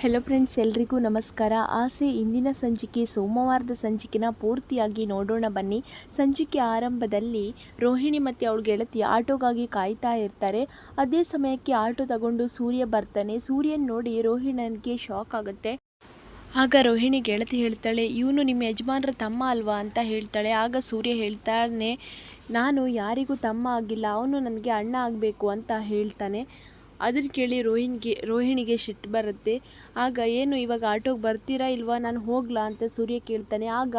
Hello friends ಎಲ್ರಿಗೂ ನಮಸ್ಕಾರ. ಆಸೆ ಇಂದಿನ ಸಂಚಿಕೆ, ಸೋಮವಾರದ ಸಂಚಿಕೆನ ಪೂರ್ತಿಯಾಗಿ ನೋಡೋಣ ಬನ್ನಿ. ಸಂಚಿಕೆ ಆರಂಭದಲ್ಲಿ ರೋಹಿಣಿ ಮತ್ತು ಅವಳು ಗೆಳತಿ ಆಟೋಗಾಗಿ ಕಾಯ್ತಾ ಇರ್ತಾರೆ. ಅದೇ ಸಮಯಕ್ಕೆ ಆಟೋ ತಗೊಂಡು ಸೂರ್ಯ ಬರ್ತಾನೆ. ಸೂರ್ಯನ ನೋಡಿ ರೋಹಿಣನಿಗೆ ಶಾಕ್ ಆಗುತ್ತೆ. ಆಗ ರೋಹಿಣಿ ಗೆಳತಿ ಹೇಳ್ತಾಳೆ, ಇವನು ನಿಮ್ಮ ಯಜಮಾನರ ತಮ್ಮ ಅಲ್ವಾ? ಅಂತ ಹೇಳ್ತಾಳೆ. ಆಗ ಸೂರ್ಯ ಹೇಳ್ತಾನೆ ನಾನು ಯಾರಿಗೂ ತಮ್ಮ ಆಗಿಲ್ಲ. ಅವನು ನನಗೆ ಅಣ್ಣ ಆಗಬೇಕು ಅಂತ ಹೇಳ್ತಾನೆ. ಅದನ್ನು ಕೇಳಿ ರೋಹಿಣಿಗೆ ರೋಹಿಣಿಗೆ ಸಿಟ್ಟು ಬರುತ್ತೆ. ಆಗ ಏನು ಇವಾಗ ಆಟೋಗೆ ಬರ್ತೀರಾ ಇಲ್ವಾ? ನಾನು ಹೋಗ್ಲಾ ಅಂತ ಸೂರ್ಯ ಕೇಳ್ತಾನೆ. ಆಗ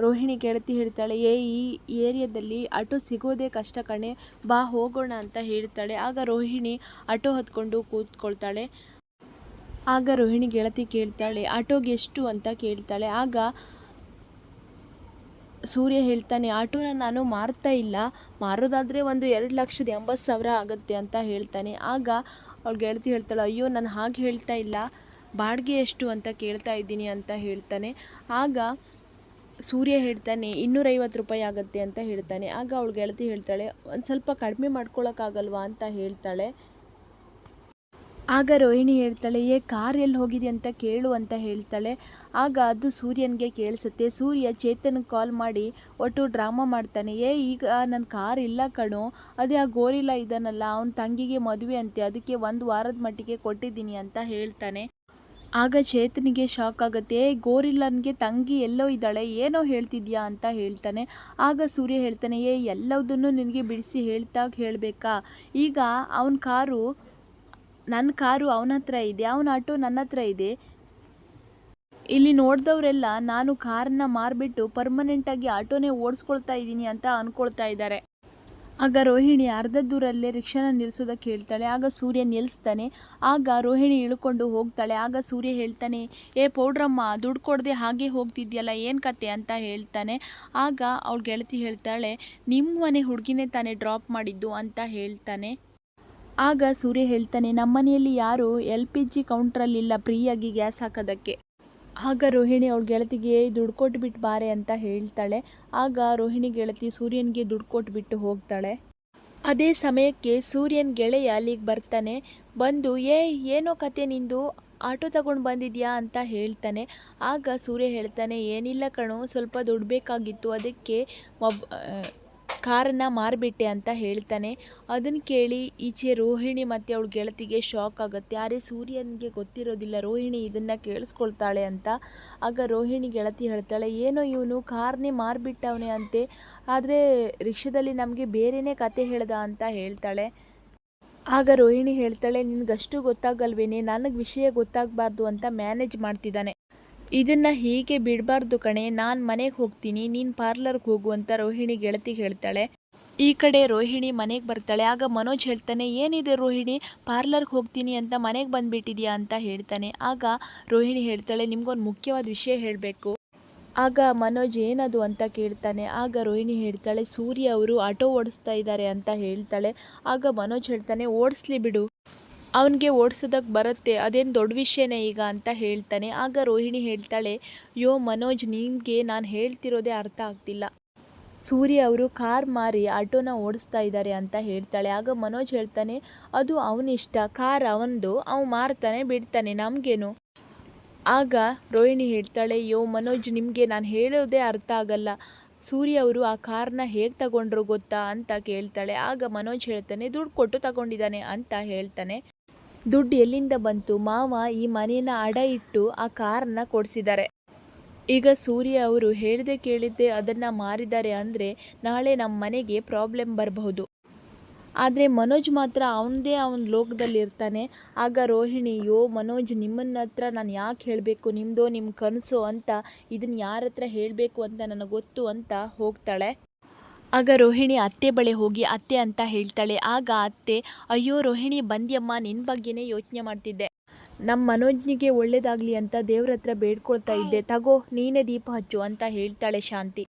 ರೋಹಿಣಿ ಗೆಳತಿ ಹೇಳ್ತಾಳೆ, ಏ, ಈ ಏರಿಯಾದಲ್ಲಿ ಆಟೋ ಸಿಗೋದೇ ಕಷ್ಟ ಕಣೆ. ಬಾ, ಹೋಗೋಣ ಅಂತ ಹೇಳ್ತಾಳೆ. ಆಗ ರೋಹಿಣಿ ಆಟೋ ಹತ್ಕೊಂಡು ಕೂತ್ಕೊಳ್ತಾಳೆ. ಆಗ ರೋಹಿಣಿ ಗೆಳತಿ ಕೇಳ್ತಾಳೆ, ಆಟೋಗೆ ಎಷ್ಟು? ಅಂತ ಕೇಳ್ತಾಳೆ. ಆಗ ಸೂರ್ಯ ಹೇಳ್ತಾನೆ, ಆಟೋನ ನಾನು ಮಾರ್ತಾ ಇಲ್ಲ, ಮಾರೋದಾದರೆ ಒಂದು ಎರಡು ಲಕ್ಷದ ಎಂಬತ್ತು ಸಾವಿರ ಆಗುತ್ತೆ ಅಂತ ಹೇಳ್ತಾನೆ. ಆಗ ಅವ್ಳು ಗೆಳತಿ ಹೇಳ್ತಾಳೆ, ಅಯ್ಯೋ, ನಾನು ಹಾಗೆ ಹೇಳ್ತಾ ಇಲ್ಲ, ಬಾಡಿಗೆ ಎಷ್ಟು ಅಂತ ಕೇಳ್ತಾ ಇದ್ದೀನಿ ಅಂತ ಹೇಳ್ತಾನೆ. ಆಗ ಸೂರ್ಯ ಹೇಳ್ತಾನೆ, ಇನ್ನೂರೈವತ್ತು ರೂಪಾಯಿ ಆಗುತ್ತೆ ಅಂತ ಹೇಳ್ತಾನೆ. ಆಗ ಅವಳು ಗೆಳತಿ ಹೇಳ್ತಾಳೆ, ಒಂದು ಸ್ವಲ್ಪ ಕಡಿಮೆ ಮಾಡ್ಕೊಳ್ಳೋಕ್ಕಾಗಲ್ವಾ ಅಂತ ಹೇಳ್ತಾಳೆ. ಆಗ ರೋಹಿಣಿ ಹೇಳ್ತಾಳೆ, ಏ, ಕಾರ್ ಎಲ್ಲಿ ಹೋಗಿದೆ ಅಂತ ಕೇಳು ಅಂತ ಹೇಳ್ತಾಳೆ. ಆಗ ಅದು ಸೂರ್ಯನಿಗೆ ಕೇಳಿಸುತ್ತೆ. ಸೂರ್ಯ ಚೇತನ್ಗೆ ಕಾಲ್ ಮಾಡಿ, ಒಟ್ಟು ಡ್ರಾಮಾ ಮಾಡ್ತಾನೆ. ಏ, ಈಗ ನನ್ನ ಕಾರ್ ಇಲ್ಲ ಕಣೋ. ಅದೇ ಆ ಗೋರಿಲ್ಲ ಇದನ್ನಲ್ಲ ಅವನ ತಂಗಿಗೆ ಮದುವೆ ಅಂತೆ. ಅದಕ್ಕೆ ಒಂದು ವಾರದ ಮಟ್ಟಿಗೆ ಕೊಟ್ಟಿದ್ದೀನಿ ಅಂತ ಹೇಳ್ತಾನೆ. ಆಗ ಚೇತನಿಗೆ ಶಾಕ್ ಆಗುತ್ತೆ. ಗೋರಿಲ್ಲನ್ಗೆ ತಂಗಿ ಎಲ್ಲೋ ಇದ್ದಾಳೆ. ಏನೋ ಹೇಳ್ತಿದ್ಯಾ? ಅಂತ ಹೇಳ್ತಾನೆ. ಆಗ ಸೂರ್ಯ ಹೇಳ್ತಾನೆ, ಏ, ಎಲ್ಲದನ್ನು ನಿನಗೆ ಬಿಡಿಸಿ ಹೇಳ್ತಾ ಹೇಳಬೇಕಾ? ಈಗ ಅವನ ಕಾರು ನನ್ನ ಕಾರು ಅವನ ಹತ್ರ ಇದೆ. ಅವನ ಆಟೋ ನನ್ನ ಹತ್ರ ಇದೆ. ಇಲ್ಲಿ ನೋಡಿದವರೆಲ್ಲ ನಾನು ಕಾರನ್ನ ಮಾರಿಬಿಟ್ಟು ಪರ್ಮನೆಂಟಾಗಿ ಆಟೋನೇ ಓಡಿಸ್ಕೊಳ್ತಾ ಇದ್ದೀನಿ ಅಂತ ಅಂದ್ಕೊಳ್ತಾ ಇದ್ದಾರೆ. ಆಗ ರೋಹಿಣಿ ಅರ್ಧ ದೂರಲ್ಲೇ ರಿಕ್ಷಾನ ನಿಲ್ಲಿಸೋದಕ್ಕೆ ಹೇಳ್ತಾಳೆ ಆಗ ಸೂರ್ಯ ನಿಲ್ಲಿಸ್ತಾನೆ ಆಗ ರೋಹಿಣಿ ಇಳ್ಕೊಂಡು ಹೋಗ್ತಾಳೆ. ಆಗ ಸೂರ್ಯ ಹೇಳ್ತಾನೆ, ಏ ಪೌಡ್ರಮ್ಮ, ದುಡ್ಡು ಕೊಡದೆ ಹಾಗೆ ಹೋಗ್ತಿದ್ಯಲ್ಲ, ಏನು ಕತೆ? ಅಂತ ಹೇಳ್ತಾನೆ. ಆಗ ಅವಳ ಗೆಳತಿ ಹೇಳ್ತಾಳೆ ನಿಮ್ಮ ಮನೆ ಹುಡುಗಿನೇ ತಾನೇ ಡ್ರಾಪ್ ಮಾಡಿದ್ದು? ಅಂತ ಹೇಳ್ತಾನೆ. ಆಗ ಸೂರ್ಯ ಹೇಳ್ತಾನೆ, ನಮ್ಮನೆಯಲ್ಲಿ ಯಾರು ಎಲ್ ಪಿ ಜಿ ಕೌಂಟ್ರಲ್ಲಿಲ್ಲ ಫ್ರೀಯಾಗಿ ಗ್ಯಾಸ್ ಹಾಕೋದಕ್ಕೆ. ಆಗ ರೋಹಿಣಿ ಅವಳ ಗೆಳತಿಗೆ ದುಡ್ಡು ಕೊಟ್ಬಿಟ್ಟು ಬಾರೆ ಅಂತ ಹೇಳ್ತಾಳೆ. ಆಗ ರೋಹಿಣಿ ಗೆಳತಿ ಸೂರ್ಯನಿಗೆ ದುಡ್ಡು ಕೊಟ್ಬಿಟ್ಟು ಹೋಗ್ತಾಳೆ. ಅದೇ ಸಮಯಕ್ಕೆ ಸೂರ್ಯನ ಗೆಳೆಯ ಅಲ್ಲಿಗೆ ಬರ್ತಾನೆ. ಬಂದು, ಏ, ಏನೋ ಕತೆ ನಿಂದು? ಆಟೋ ತಗೊಂಡು ಬಂದಿದ್ಯಾ? ಅಂತ ಹೇಳ್ತಾನೆ. ಆಗ ಸೂರ್ಯ ಹೇಳ್ತಾನೆ, ಏನಿಲ್ಲ ಕಣೋ, ಸ್ವಲ್ಪ ದುಡ್ಡು ಬೇಕಾಗಿತ್ತು. ಅದಕ್ಕೆ ಮೊಬ್ ಕಾರನ್ನು ಮಾರಿಬಿಟ್ಟೆ ಅಂತ ಹೇಳ್ತಾನೆ. ಅದನ್ನು ಕೇಳಿ ಈಚೆ ರೋಹಿಣಿ ಮತ್ತು ಅವಳ ಗೆಳತಿಗೆ ಶಾಕ್ ಆಗುತ್ತೆ. ಆದರೆ ಸೂರ್ಯನಿಗೆ ಗೊತ್ತಿರೋದಿಲ್ಲ, ರೋಹಿಣಿ ಇದನ್ನು ಕೇಳಿಸ್ಕೊಳ್ತಾಳೆ ಅಂತ. ಆಗ ರೋಹಿಣಿ ಗೆಳತಿ ಹೇಳ್ತಾಳೆ, ಏನೋ ಇವನು ಕಾರನ್ನೇ ಮಾರಿಬಿಟ್ಟವನೆ ಅಂತೆ. ಆದರೆ ರಿಕ್ಷಾದಲ್ಲಿ ನಮಗೆ ಬೇರೆಯೇ ಕತೆ ಹೇಳ್ದ ಅಂತ ಹೇಳ್ತಾಳೆ. ಆಗ ರೋಹಿಣಿ ಹೇಳ್ತಾಳೆ, ನಿನಗಷ್ಟು ಗೊತ್ತಾಗಲ್ವೇನೆ? ನನಗೆ ವಿಷಯ ಗೊತ್ತಾಗಬಾರ್ದು ಅಂತ ಮ್ಯಾನೇಜ್ ಮಾಡ್ತಿದ್ದಾನೆ. ಇದನ್ನು ಹೀಗೆ ಬಿಡಬಾರ್ದು ಕಣೆ. ನಾನು ಮನೆಗೆ ಹೋಗ್ತೀನಿ, ನೀನು ಪಾರ್ಲರ್ಗೆ ಹೋಗು ಅಂತ ರೋಹಿಣಿ ಗೆಳತಿ ಹೇಳ್ತಾಳೆ. ಈ ಕಡೆ ರೋಹಿಣಿ ಮನೆಗೆ ಬರ್ತಾಳೆ. ಆಗ ಮನೋಜ್ ಹೇಳ್ತಾನೆ, ಏನಿದೆ ರೋಹಿಣಿ? ಪಾರ್ಲರ್ಗೆ ಹೋಗ್ತೀನಿ ಅಂತ ಮನೆಗೆ ಬಂದುಬಿಟ್ಟಿದ್ಯಾ? ಅಂತ ಹೇಳ್ತಾನೆ. ಆಗ ರೋಹಿಣಿ ಹೇಳ್ತಾಳೆ, ನಿಮ್ಗೊಂದು ಮುಖ್ಯವಾದ ವಿಷಯ ಹೇಳಬೇಕು. ಆಗ ಮನೋಜ್ ಏನದು ಅಂತ ಕೇಳ್ತಾನೆ. ಆಗ ರೋಹಿಣಿ ಹೇಳ್ತಾಳೆ, ಸೂರ್ಯ ಅವರು ಆಟೋ ಓಡಿಸ್ತಾ ಇದ್ದಾರೆ ಅಂತ ಹೇಳ್ತಾಳೆ. ಆಗ ಮನೋಜ್ ಹೇಳ್ತಾನೆ, ಓಡಿಸ್ಲಿ ಬಿಡು. ಅವನಿಗೆ ಓಡಿಸೋದಕ್ಕೆ ಬರುತ್ತೆ, ಅದೇನು ದೊಡ್ಡ ವಿಷಯನೇ ಈಗ ಅಂತ ಹೇಳ್ತಾನೆ. ಆಗ ರೋಹಿಣಿ ಹೇಳ್ತಾಳೆ, ಯೋ ಮನೋಜ್ ನಿಮಗೆ ನಾನು ಹೇಳ್ತಿರೋದೇ ಅರ್ಥ ಆಗ್ತಿಲ್ಲ. ಸೂರ್ಯ ಅವರು ಕಾರ್ ಮಾರಿ ಆಟೋನ ಓಡಿಸ್ತಾ ಇದ್ದಾರೆ ಅಂತ ಹೇಳ್ತಾಳೆ. ಆಗ ಮನೋಜ್ ಹೇಳ್ತಾನೆ, ಅದು ಅವನಿಷ್ಟ, ಕಾರ್ ಅವನದು ಅವನು ಮಾರ್ತಾನೆ ಬಿಡ್ತಾನೆ, ನಮಗೇನು? ಆಗ ರೋಹಿಣಿ ಹೇಳ್ತಾಳೆ, ಯೋ ಮನೋಜ್, ನಿಮಗೆ ನಾನು ಹೇಳೋದೇ ಅರ್ಥ ಆಗಲ್ಲ. ಸೂರ್ಯ ಅವರು ಆ ಕಾರ್ನ ಹೇಗೆ ತಗೊಂಡ್ರು ಗೊತ್ತಾ? ಅಂತ ಕೇಳ್ತಾಳೆ. ಆಗ ಮನೋಜ್ ಹೇಳ್ತಾನೆ, ದುಡ್ಡು ಕೊಟ್ಟು ತಗೊಂಡಿದ್ದಾನೆ, ಅಂತ ಹೇಳ್ತಾನೆ. ದುಡ್ಡು ಎಲ್ಲಿಂದ ಬಂತು? ಮಾವ ಈ ಮನೆಯನ್ನ ಅಡ ಇಟ್ಟು ಆ ಕಾರನ್ನ ಕೊಡಿಸಿದ್ದಾರೆ. ಈಗ ಸೂರ್ಯ ಅವರು ಹೇಳಿದೆ ಕೇಳಿದ್ದೆ ಅದನ್ನು ಮಾರಿದ್ದಾರೆ ಅಂದರೆ ನಾಳೆ ನಮ್ಮ ಮನೆಗೆ ಪ್ರಾಬ್ಲಮ್ ಬರಬಹುದು. ಆದರೆ ಮನೋಜ್ ಮಾತ್ರ ಅವನದೇ ಅವನ ಲೋಕದಲ್ಲಿ ಇರ್ತಾನೆ. ಆಗ ರೋಹಿಣಿ, ಯೋ ಮನೋಜ್, ನಿಮ್ಮನ್ನ ಹತ್ರ ನಾನು ಯಾಕೆ ಹೇಳಬೇಕು? ನಿಮ್ಮದೋ ನಿಮ್ಮ ಕನಸು ಅಂತ ಇದನ್ನು ಯಾರ ಹತ್ರ ಹೇಳಬೇಕು ಅಂತ ನನಗೆ ಗೊತ್ತು ಅಂತ ಹೋಗ್ತಾಳೆ. ಆಗ ರೋಹಿಣಿ ಅತ್ತೆ ಬಳಿ ಹೋಗಿ, ಅತ್ತೆ ಅಂತ ಹೇಳ್ತಾಳೆ. ಆಗ ಅತ್ತೆ, ಅಯ್ಯೋ ರೋಹಿಣಿ, ಬಂದ್ಯಮ್ಮ ನಿನ್ನ ಬಗ್ಗೆನೇ ಯೋಚನೆ ಮಾಡ್ತಿದ್ದೆ. ನಮ್ಮ ಮನೋಜ್ನಿಗೆ ಒಳ್ಳೇದಾಗಲಿ ಅಂತ ದೇವ್ರ ಹತ್ರ ಬೇಡ್ಕೊಳ್ತಾ ಇದ್ದೆ. ತಗೋ, ನೀನೇ ದೀಪ ಹಚ್ಚು ಅಂತ ಹೇಳ್ತಾಳೆ ಶಾಂತಿ.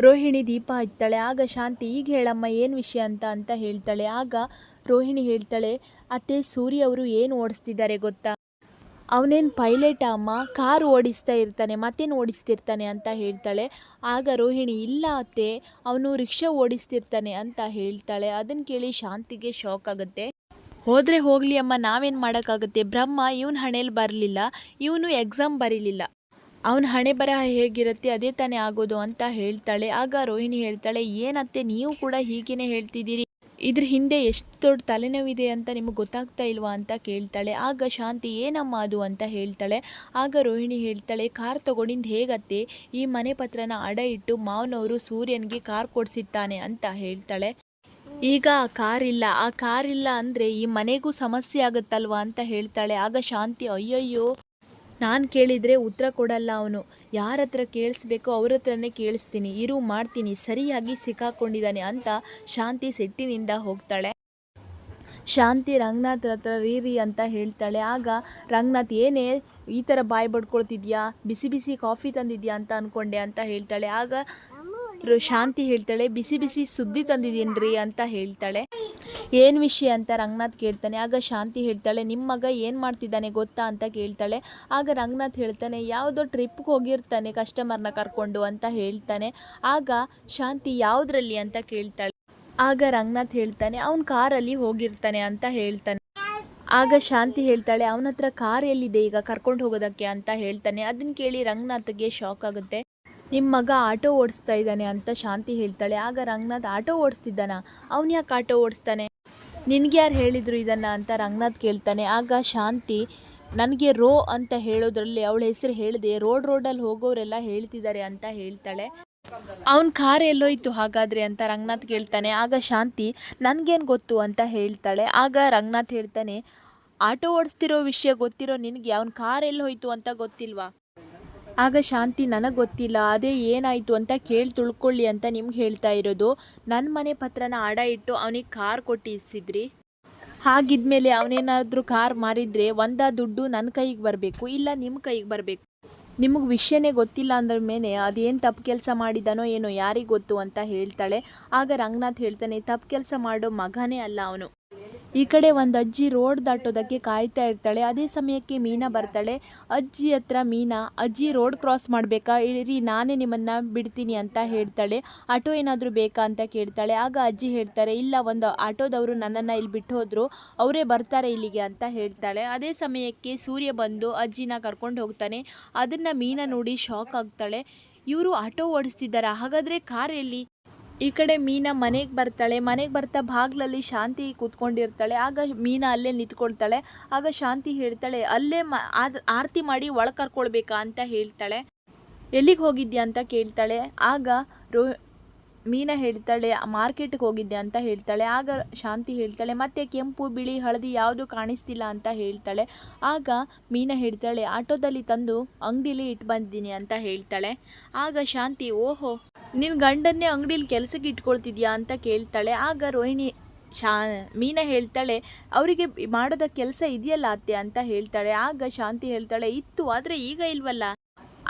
ರೋಹಿಣಿ ದೀಪ ಹಚ್ತಾಳೆ. ಆಗ ಶಾಂತಿ, ಈಗ ಹೇಳಮ್ಮ, ಏನು ವಿಷಯ ಅಂತ ಅಂತ ಹೇಳ್ತಾಳೆ. ಆಗ ರೋಹಿಣಿ ಹೇಳ್ತಾಳೆ, ಅತ್ತೆ ಸೂರ್ಯ ಅವರು ಏನು ಓಡಿಸ್ತಿದ್ದಾರೆ ಗೊತ್ತಾ? ಅವನೇನು ಪೈಲಟ್ ಅಮ್ಮ, ಕಾರ್ ಓಡಿಸ್ತಾ ಇರ್ತಾನೆ, ಮತ್ತೇನು ಓಡಿಸ್ತಿರ್ತಾನೆ ಅಂತ ಹೇಳ್ತಾಳೆ. ಆಗ ರೋಹಿಣಿ, ಇಲ್ಲ ಅತ್ತೆ, ಅವನು ರಿಕ್ಷಾ ಓಡಿಸ್ತಿರ್ತಾನೆ ಅಂತ ಹೇಳ್ತಾಳೆ. ಅದನ್ನು ಕೇಳಿ ಶಾಂತಿಗೆ ಶಾಕ್ ಆಗುತ್ತೆ. ಹೋದರೆ ಹೋಗಲಿ ಅಮ್ಮ, ನಾವೇನು ಮಾಡೋಕ್ಕಾಗುತ್ತೆ? ಬ್ರಹ್ಮ, ಇವನ ಹಣೆಯಲ್ಲಿ ಬರಲಿಲ್ಲ, ಇವನು ಎಕ್ಸಾಮ್ ಬರೀಲಿಲ್ಲ. ಅವನ ಹಣೆ ಬರಹ ಹೇಗಿರುತ್ತೆ, ಅದೇ ತಾನೇ ಆಗೋದು ಅಂತ ಹೇಳ್ತಾಳೆ. ಆಗ ರೋಹಿಣಿ ಹೇಳ್ತಾಳೆ ಏನತ್ತೆ ನೀವು ಕೂಡ ಹೀಗೇನೆ ಹೇಳ್ತಿದ್ದೀರಿ? ಇದ್ರ ಹಿಂದೆ ಎಷ್ಟು ದೊಡ್ಡ ತಲೆನೋವಿದೆ ಅಂತ ನಿಮಗೆ ಗೊತ್ತಾಗ್ತಾ ಇಲ್ವಾ ಅಂತ ಕೇಳ್ತಾಳೆ. ಆಗ ಶಾಂತಿ, ಏನಮ್ಮ ಅದು? ಅಂತ ಹೇಳ್ತಾಳೆ. ಆಗ ರೋಹಿಣಿ ಹೇಳ್ತಾಳೆ, ಕಾರ್ ತಗೊಂಡಿಂದ ಹೇಗತ್ತೆ? ಈ ಮನೆ ಪತ್ರನ ಅಡ ಇಟ್ಟು ಮಾವನವರು ಸೂರ್ಯನಿಗೆ ಕಾರ್ ಕೊಡಿಸಿದ್ದಾನೆ ಅಂತ ಹೇಳ್ತಾಳೆ. ಈಗ ಆ ಕಾರ್ ಇಲ್ಲ. ಆ ಕಾರ್ ಇಲ್ಲ ಅಂದರೆ ಈ ಮನೆಗೂ ಸಮಸ್ಯೆ ಆಗುತ್ತಲ್ವಾ ಅಂತ ಹೇಳ್ತಾಳೆ. ಆಗ ಶಾಂತಿ, ಅಯ್ಯಯ್ಯೋ ನಾನು ಕೇಳಿದರೆ ಉತ್ತರ ಕೊಡಲ್ಲ ಅವನು. ಯಾರ ಹತ್ರ ಕೇಳಿಸ್ಬೇಕೋ ಅವ್ರ ಹತ್ರನೇ ಕೇಳಿಸ್ತೀನಿ. ಇರು, ಮಾಡ್ತೀನಿ. ಸರಿಯಾಗಿ ಸಿಕ್ಕಾಕೊಂಡಿದ್ದಾನೆ ಅಂತ ಶಾಂತಿ ಸೆಟ್ಟಿನಿಂದ ಹೋಗ್ತಾಳೆ. ಶಾಂತಿ ರಂಗನಾಥ್ ಹತ್ರ ರೀರಿ ಅಂತ ಹೇಳ್ತಾಳೆ. ಆಗ ರಂಗನಾಥ್, ಏನೇ ಈ ಥರ ಬಾಯಿ ಬಡ್ಕೊಳ್ತಿದ್ಯಾ? ಬಿಸಿ ಬಿಸಿ ಕಾಫಿ ತಂದಿದ್ಯಾ ಅಂತ ಅಂದ್ಕೊಂಡೆ ಅಂತ ಹೇಳ್ತಾಳೆ. ಆಗ ಶಾಂತಿ ಹೇಳ್ತಾಳೆ, ಬಿಸಿ ಬಿಸಿ ಸುದ್ದಿ ತಂದಿದ್ದೀನಿ ರೀ ಅಂತ ಹೇಳ್ತಾಳೆ. ಏನು ವಿಷಯ ಅಂತ ರಂಗನಾಥ್ ಕೇಳ್ತಾನೆ. ಆಗ ಶಾಂತಿ ಹೇಳ್ತಾಳೆ ನಿಮ್ಮ ಮಗ ಏನು ಮಾಡ್ತಿದ್ದಾನೆ ಗೊತ್ತಾ? ಅಂತ ಕೇಳ್ತಾಳೆ. ಆಗ ರಂಗನಾಥ್ ಹೇಳ್ತಾನೆ, ಯಾವುದೋ ಟ್ರಿಪ್ಗೆ ಹೋಗಿರ್ತಾನೆ ಕಸ್ಟಮರ್ನ ಕರ್ಕೊಂಡು, ಅಂತ ಹೇಳ್ತಾನೆ. ಆಗ ಶಾಂತಿ, ಯಾವುದ್ರಲ್ಲಿ? ಅಂತ ಕೇಳ್ತಾಳೆ. ಆಗ ರಂಗನಾಥ್ ಹೇಳ್ತಾನೆ, ಅವನ ಕಾರಲ್ಲಿ ಹೋಗಿರ್ತಾನೆ, ಅಂತ ಹೇಳ್ತಾನೆ. ಆಗ ಶಾಂತಿ ಹೇಳ್ತಾಳೆ ಅವನ ಹತ್ರ ಕಾರ್ ಎಲ್ಲಿದೆ ಈಗ ಕರ್ಕೊಂಡು ಹೋಗೋದಕ್ಕೆ? ಅಂತ ಹೇಳ್ತಾನೆ. ಅದನ್ನ ಕೇಳಿ ರಂಗನಾಥ್ಗೆ ಶಾಕ್ ಆಗುತ್ತೆ. ನಿಮ್ಮ ಮಗ ಆಟೋ ಓಡಿಸ್ತಾ ಇದ್ದಾನೆ ಅಂತ ಶಾಂತಿ ಹೇಳ್ತಾಳೆ. ಆಗ ರಂಗನಾಥ್ ಆಟೋ ಓಡಿಸ್ತಿದ್ದಾನ. ಅವನು ಯಾಕೆ ಆಟೋ ಓಡಿಸ್ತಾನೆ? ನಿನಗೆ ಯಾರು ಹೇಳಿದರು ಇದನ್ನು ಅಂತ ರಂಗನಾಥ್ ಕೇಳ್ತಾನೆ. ಆಗ ಶಾಂತಿ, ನನಗೆ ರೋ ಅಂತ ಹೇಳೋದ್ರಲ್ಲಿ ಅವಳ ಹೆಸರು ಹೇಳಿದೆ. ರೋಡ್ ರೋಡಲ್ಲಿ ಹೋಗೋರೆಲ್ಲ ಹೇಳ್ತಿದ್ದಾರೆ ಅಂತ ಹೇಳ್ತಾಳೆ. ಅವನ ಕಾರ್ ಎಲ್ಲೋಯ್ತು ಹಾಗಾದರೆ? ಅಂತ ರಂಗನಾಥ್ ಕೇಳ್ತಾನೆ. ಆಗ ಶಾಂತಿ, ನನಗೇನು ಗೊತ್ತು? ಅಂತ ಹೇಳ್ತಾಳೆ. ಆಗ ರಂಗನಾಥ್ ಹೇಳ್ತಾನೆ, ಆಟೋ ಓಡಿಸ್ತಿರೋ ವಿಷಯ ಗೊತ್ತಿರೋ ನಿನಗೆ? ಅವನ ಕಾರ್ ಎಲ್ಲಿ ಹೋಯ್ತು ಅಂತ ಗೊತ್ತಿಲ್ವಾ? ಆಗ ಶಾಂತಿ ನನಗೆ ಗೊತ್ತಿಲ್ಲ ಅದೇ ಏನಾಯಿತು ಅಂತ ಕೇಳಿ ತುಳ್ಕೊಳ್ಳಿ ಅಂತ ನಿಮ್ಗೆ ಹೇಳ್ತಾ ಇರೋದು. ನನ್ನ ಮನೆ ಪತ್ರನ ಅಡ ಇಟ್ಟು ಅವನಿಗೆ ಕಾರ್ ಕೊಟ್ಟಿಸಿದ್ರಿ? ಹಾಗಿದ್ಮೇಲೆ ಅವನೇನಾದರೂ ಕಾರ್ ಮಾರಿದರೆ ಒಂದ ದುಡ್ಡು ನನ್ನ ಕೈಗೆ ಬರಬೇಕು, ಇಲ್ಲ ನಿಮ್ಮ ಕೈಗೆ ಬರಬೇಕು? ನಿಮಗೆ ವಿಷಯನೇ ಗೊತ್ತಿಲ್ಲ ಅಂದ್ರ ಮೇಲೆ ಅದೇನು ತಪ್ಪು ಕೆಲಸ ಮಾಡಿದಾನೋ ಏನೋ ಯಾರಿಗೆ ಗೊತ್ತು ಅಂತ ಹೇಳ್ತಾಳೆ. ಆಗ ರಂಗನಾಥ್ ಹೇಳ್ತಾನೆ, ತಪ್ಪು ಕೆಲಸ ಮಾಡೋ ಮಗನೇ ಅಲ್ಲ ಅವನು. ಈ ಕಡೆ ಒಂದು ಅಜ್ಜಿ ರೋಡ್ ದಾಟೋದಕ್ಕೆ ಕಾಯ್ತಾ ಇರ್ತಾಳೆ. ಅದೇ ಸಮಯಕ್ಕೆ ಮೀನಾ ಬರ್ತಾಳೆ. ಅಜ್ಜಿ ಹತ್ರ ಮೀನಾ, ಅಜ್ಜಿ ರೋಡ್ ಕ್ರಾಸ್ ಮಾಡಬೇಕಾ? ಇರಿ, ನಾನೇ ನಿಮ್ಮನ್ನು ಬಿಡ್ತೀನಿ ಅಂತ ಹೇಳ್ತಾಳೆ. ಆಟೋ ಏನಾದರೂ ಬೇಕಾ? ಅಂತ ಕೇಳ್ತಾಳೆ. ಆಗ ಅಜ್ಜಿ ಹೇಳ್ತಾರೆ, ಇಲ್ಲ, ಒಂದು ಆಟೋದವರು ನನ್ನನ್ನು ಇಲ್ಲಿ ಬಿಟ್ಟು ಹೋದ್ರು ಅವರೇ ಬರ್ತಾರೆ ಇಲ್ಲಿಗೆ ಅಂತ ಹೇಳ್ತಾಳೆ. ಅದೇ ಸಮಯಕ್ಕೆ ಸೂರ್ಯ ಬಂದು ಅಜ್ಜಿನ ಕರ್ಕೊಂಡು ಹೋಗ್ತಾನೆ. ಅದನ್ನು ಮೀನಾ ನೋಡಿ ಶಾಕ್ ಆಗ್ತಾಳೆ. ಇವರು ಆಟೋ ಓಡಿಸ್ತಿದ್ದಾರೆ? ಹಾಗಾದರೆ ಕಾರ್ ಎಲ್ಲಿ? ಈ ಕಡೆ ಮೀನಾ ಮನೆಗೆ ಬರ್ತಾಳೆ, ಮನೆಗೆ ಬರ್ತಾ ಬಾಗ್ಲಲ್ಲಿ ಶಾಂತಿ ಕೂತ್ಕೊಂಡಿರ್ತಾಳೆ, ಆಗ ಮೀನಾ ಅಲ್ಲೇ ನಿಂತ್ಕೊಳ್ತಾಳೆ, ಆಗ ಶಾಂತಿ ಹೇಳ್ತಾಳೆ, ಅಲ್ಲೇ ಆರತಿ ಮಾಡಿ ಒಳ ಕರ್ಕೊಳ್ಬೇಕಾ ಅಂತ ಹೇಳ್ತಾಳೆ. ಎಲ್ಲಿಗೆ ಹೋಗಿದ್ಯಾ ಅಂತ ಕೇಳ್ತಾಳೆ. ಆಗ ರೋ ಮೀನಾ ಹೇಳ್ತಾಳೆ, ಮಾರ್ಕೆಟ್ಗೆ ಹೋಗಿದ್ದೆ ಅಂತ ಹೇಳ್ತಾಳೆ. ಆಗ ಶಾಂತಿ ಹೇಳ್ತಾಳೆ, ಮತ್ತೆ ಕೆಂಪು, ಬಿಳಿ, ಹಳದಿ ಯಾವುದು ಕಾಣಿಸ್ತಿಲ್ಲ ಅಂತ ಹೇಳ್ತಾಳೆ. ಆಗ ಮೀನಾ ಹೇಳ್ತಾಳೆ, ಆಟೋದಲ್ಲಿ ತಂದು ಅಂಗಡಿಲಿ ಇಟ್ಟು ಬಂದಿದ್ದೀನಿ ಅಂತ ಹೇಳ್ತಾಳೆ. ಆಗ ಶಾಂತಿ, ಓಹೋ ನಿನ್ನ ಗಂಡನ್ನೇ ಅಂಗಡಿಲಿ ಕೆಲಸಕ್ಕೆ ಇಟ್ಕೊಳ್ತಿದ್ಯಾ ಅಂತ ಕೇಳ್ತಾಳೆ. ಆಗ ರೋಹಿಣಿ ಶಾ, ಮೀನಾ ಹೇಳ್ತಾಳೆ, ಅವರಿಗೆ ಮಾಡೋದ ಕೆಲಸ ಇದೆಯಲ್ಲ ಅತ್ತೆ ಅಂತ ಹೇಳ್ತಾಳೆ. ಆಗ ಶಾಂತಿ ಹೇಳ್ತಾಳೆ, ಇತ್ತು, ಆದರೆ ಈಗ ಇಲ್ವಲ್ಲ?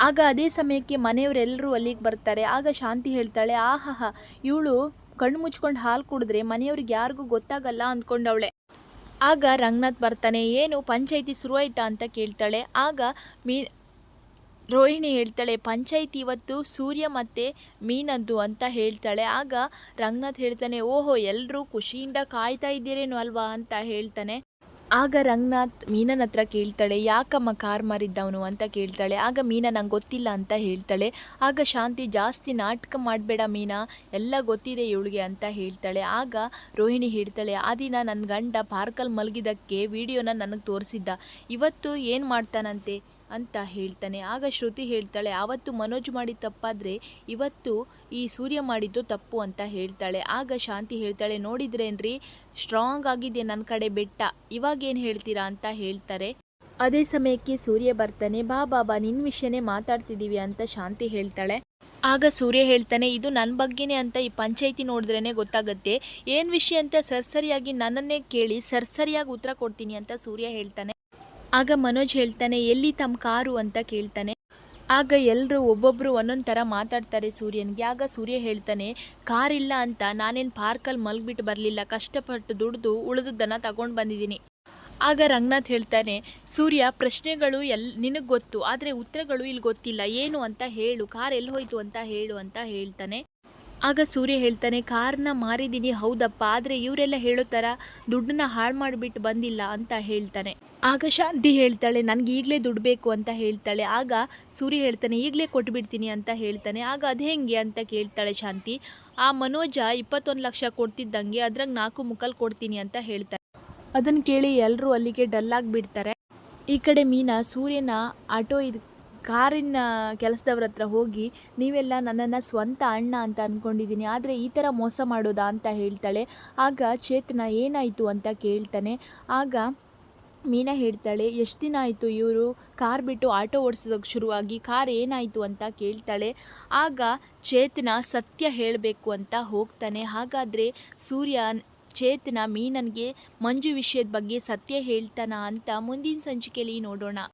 ಆಗ ಅದೇ ಸಮಯಕ್ಕೆ ಮನೆಯವರೆಲ್ಲರೂ ಅಲ್ಲಿಗೆ ಬರ್ತಾರೆ. ಆಗ ಶಾಂತಿ ಹೇಳ್ತಾಳೆ ಆಹಾಹ ಇವಳು ಕಣ್ಣು ಮುಚ್ಕೊಂಡು ಹಾಲು ಕುಡಿದ್ರೆ ಮನೆಯವ್ರಿಗೆ ಯಾರಿಗೂ ಗೊತ್ತಾಗಲ್ಲ ಅಂದ್ಕೊಂಡವಳೆ ಆಗ ರಂಗನಾಥ್ ಬರ್ತಾನೆ, ಏನು, ಪಂಚಾಯಿತಿ ಶುರುವಾಯ್ತಾ? ಅಂತ ಕೇಳ್ತಾಳೆ. ಆಗ ಮೀ ರೋಹಿಣಿ ಹೇಳ್ತಾಳೆ, ಪಂಚಾಯಿತಿ ಇವತ್ತು ಸೂರ್ಯ ಮತ್ತು ಮೀನದ್ದು ಅಂತ ಹೇಳ್ತಾಳೆ. ಆಗ ರಂಗನಾಥ್ ಹೇಳ್ತಾನೆ, ಓಹೋ ಎಲ್ಲರೂ ಖುಷಿಯಿಂದ ಕಾಯ್ತಾ ಇದ್ದೀರೇನೋ ಅಲ್ವಾ? ಅಂತ ಹೇಳ್ತಾನೆ. ಆಗ ರಂಗನಾಥ್ ಮೀನನ ಹತ್ರ ಕೇಳ್ತಾಳೆ, ಯಾಕಮ್ಮ ಕಾರ್ ಮಾರಿದ್ದವನು? ಅಂತ ಕೇಳ್ತಾಳೆ. ಆಗ ಮೀನಾ, ನಂಗೆ ಗೊತ್ತಿಲ್ಲ ಅಂತ ಹೇಳ್ತಾಳೆ. ಆಗ ಶಾಂತಿ, ಜಾಸ್ತಿ ನಾಟಕ ಮಾಡಬೇಡ ಮೀನಾ, ಎಲ್ಲ ಗೊತ್ತಿದೆ ಇವಳಿಗೆ ಅಂತ ಹೇಳ್ತಾಳೆ. ಆಗ ರೋಹಿಣಿ ಹೇಳ್ತಾಳೆ, ಆ ದಿನ ನನ್ನ ಗಂಡ ಪಾರ್ಕಲ್ಲಿ ಮಲಗಿದ್ದಕ್ಕೆ ವಿಡಿಯೋನ ನನಗೆ ತೋರಿಸಿದ್ದ. ಇವತ್ತು ಏನು ಮಾಡ್ತಾನಂತೆ? ಅಂತ ಹೇಳ್ತಾನೆ. ಆಗ ಶ್ರುತಿ ಹೇಳ್ತಾಳೆ ಆವತ್ತು ಮನೋಜ್ ಮಾಡಿದ ತಪ್ಪಾದರೆ ಇವತ್ತು ಈ ಸೂರ್ಯ ಮಾಡಿದ್ದು ತಪ್ಪು ಅಂತ ಹೇಳ್ತಾಳೆ. ಆಗ ಶಾಂತಿ ಹೇಳ್ತಾಳೆ, ನೋಡಿದ್ರೇನ್ರಿ ಸ್ಟ್ರಾಂಗ್ ಆಗಿದೆ ನನ್ನ ಕಡೆ ಬೆಟ್ಟ? ಇವಾಗೇನು ಹೇಳ್ತೀರಾ ಅಂತ ಹೇಳ್ತಾರೆ. ಅದೇ ಸಮಯಕ್ಕೆ ಸೂರ್ಯ ಬರ್ತಾನೆ, ಬಾ ಬಾಬಾ ನಿನ್ನ ವಿಷಯನೇ ಮಾತಾಡ್ತಿದ್ದೀವಿ ಅಂತ ಶಾಂತಿ ಹೇಳ್ತಾಳೆ. ಆಗ ಸೂರ್ಯ ಹೇಳ್ತಾನೆ, ಇದು ನನ್ನ ಬಗ್ಗೆನೇ ಅಂತ ಈ ಪಂಚಾಯಿತಿ ನೋಡಿದ್ರೇ ಗೊತ್ತಾಗುತ್ತೆ. ಏನು ವಿಷಯ ಅಂತ ಸರ್ಸರಿಯಾಗಿ ನನ್ನನ್ನೇ ಕೇಳಿ ಸರ್ಸರಿಯಾಗಿ ಉತ್ತರ ಕೊಡ್ತೀನಿ ಅಂತ ಸೂರ್ಯ ಹೇಳ್ತಾನೆ. ಆಗ ಮನೋಜ್ ಹೇಳ್ತಾನೆ, ಎಲ್ಲಿ ತಮ್ಮ ಕಾರು ಅಂತ ಕೇಳ್ತಾನೆ. ಆಗ ಎಲ್ಲರೂ ಒಬ್ಬೊಬ್ಬರು ಒಂದೊಂದು ಥರ ಮಾತಾಡ್ತಾರೆ ಸೂರ್ಯನಿಗೆ. ಆಗ ಸೂರ್ಯ ಹೇಳ್ತಾನೆ, ಕಾರ್ ಇಲ್ಲ ಅಂತ, ನಾನೇನು ಪಾರ್ಕಲ್ಲಿ ಮಲಗಿಬಿಟ್ಟು ಬರಲಿಲ್ಲ. ಕಷ್ಟಪಟ್ಟು ದುಡಿದು ಉಳಿದದ್ದನ್ನು ತಗೊಂಡು ಬಂದಿದ್ದೀನಿ. ಆಗ ರಂಗನಾಥ್ ಹೇಳ್ತಾನೆ, ಸೂರ್ಯ, ಪ್ರಶ್ನೆಗಳು ಎಲ್, ನಿನಗೆ ಗೊತ್ತು, ಆದರೆ ಉತ್ತರಗಳು ಇಲ್ಲಿ ಗೊತ್ತಿಲ್ಲ. ಏನು ಅಂತ ಹೇಳು, ಕಾರ್ ಎಲ್ಲಿ ಹೋಯ್ತು ಅಂತ ಹೇಳು ಅಂತ ಹೇಳ್ತಾನೆ. ಆಗ ಸೂರ್ಯ ಹೇಳ್ತಾನೆ, ಕಾರ್ನ ಮಾರಿದ್ದೀನಿ ಹೌದಪ್ಪ, ಆದರೆ ಇವರೆಲ್ಲ ಹೇಳೋ ಥರ ದುಡ್ಡನ್ನ ಹಾಳು ಮಾಡಿಬಿಟ್ಟು ಬಂದಿಲ್ಲ, ಅಂತ ಹೇಳ್ತಾನೆ. ಆಗ ಶಾಂತಿ ಹೇಳ್ತಾಳೆ, ನನಗೆ ಈಗಲೇ ದುಡ್ಡು ಬೇಕು, ಅಂತ ಹೇಳ್ತಾಳೆ. ಆಗ ಸೂರ್ಯ ಹೇಳ್ತಾನೆ, ಈಗಲೇ ಕೊಟ್ಬಿಡ್ತೀನಿ, ಅಂತ ಹೇಳ್ತಾನೆ. ಆಗ ಅದು ಹೆಂಗೆ ಅಂತ ಕೇಳ್ತಾಳೆ ಶಾಂತಿ. ಆ ಮನೋಜ ಇಪ್ಪತ್ತೊಂದು ಲಕ್ಷ ಕೊಡ್ತಿದ್ದಂಗೆ ಅದ್ರಾಗ ನಾಲ್ಕು ಮುಕ್ಕಲ್ ಕೊಡ್ತೀನಿ ಅಂತ ಹೇಳ್ತಾನೆ ಅದನ್ನು ಕೇಳಿ ಎಲ್ಲರೂ ಅಲ್ಲಿಗೆ ಡಲ್ಲಾಗಿಬಿಡ್ತಾರೆ ಈ ಕಡೆ ಮೀನಾ ಸೂರ್ಯನ ಆಟೋ ಇದು ಕಾರಿನ ಕೆಲಸದವ್ರ ಹತ್ರ ಹೋಗಿ, ನೀವೆಲ್ಲ ನನ್ನನ್ನು ಸ್ವಂತ ಅಣ್ಣ ಅಂತ ಅಂದ್ಕೊಂಡಿದ್ದೀನಿ ಆದರೆ ಈ ಥರ ಮೋಸ ಮಾಡೋದಾ ಅಂತ ಹೇಳ್ತಾಳೆ. ಆಗ ಚೇತನ ಏನಾಯಿತು ಅಂತ ಕೇಳ್ತಾನೆ. ಆಗ ಮೀನಾ ಹೇಳ್ತಾಳೆ, ಎಷ್ಟು ದಿನ ಆಯಿತು ಇವರು ಕಾರ್ ಬಿಟ್ಟು ಆಟೋ ಓಡಿಸೋದಕ್ಕೆ ಶುರುವಾಗಿ, ಕಾರ್ ಏನಾಯಿತು ಅಂತ ಕೇಳ್ತಾಳೆ. ಆಗ ಚೇತನ ಸತ್ಯ ಹೇಳಬೇಕು ಅಂತ ಹೋಗ್ತಾನೆ. ಹಾಗಾದರೆ ಸೂರ್ಯ, ಚೇತನ ಮೀನನ್ಗೆ, ಮಂಜು ವಿಷಯದ ಬಗ್ಗೆ ಸತ್ಯ ಹೇಳ್ತಾನ ಅಂತ ಮುಂದಿನ ಸಂಚಿಕೆಯಲ್ಲಿ ನೋಡೋಣ.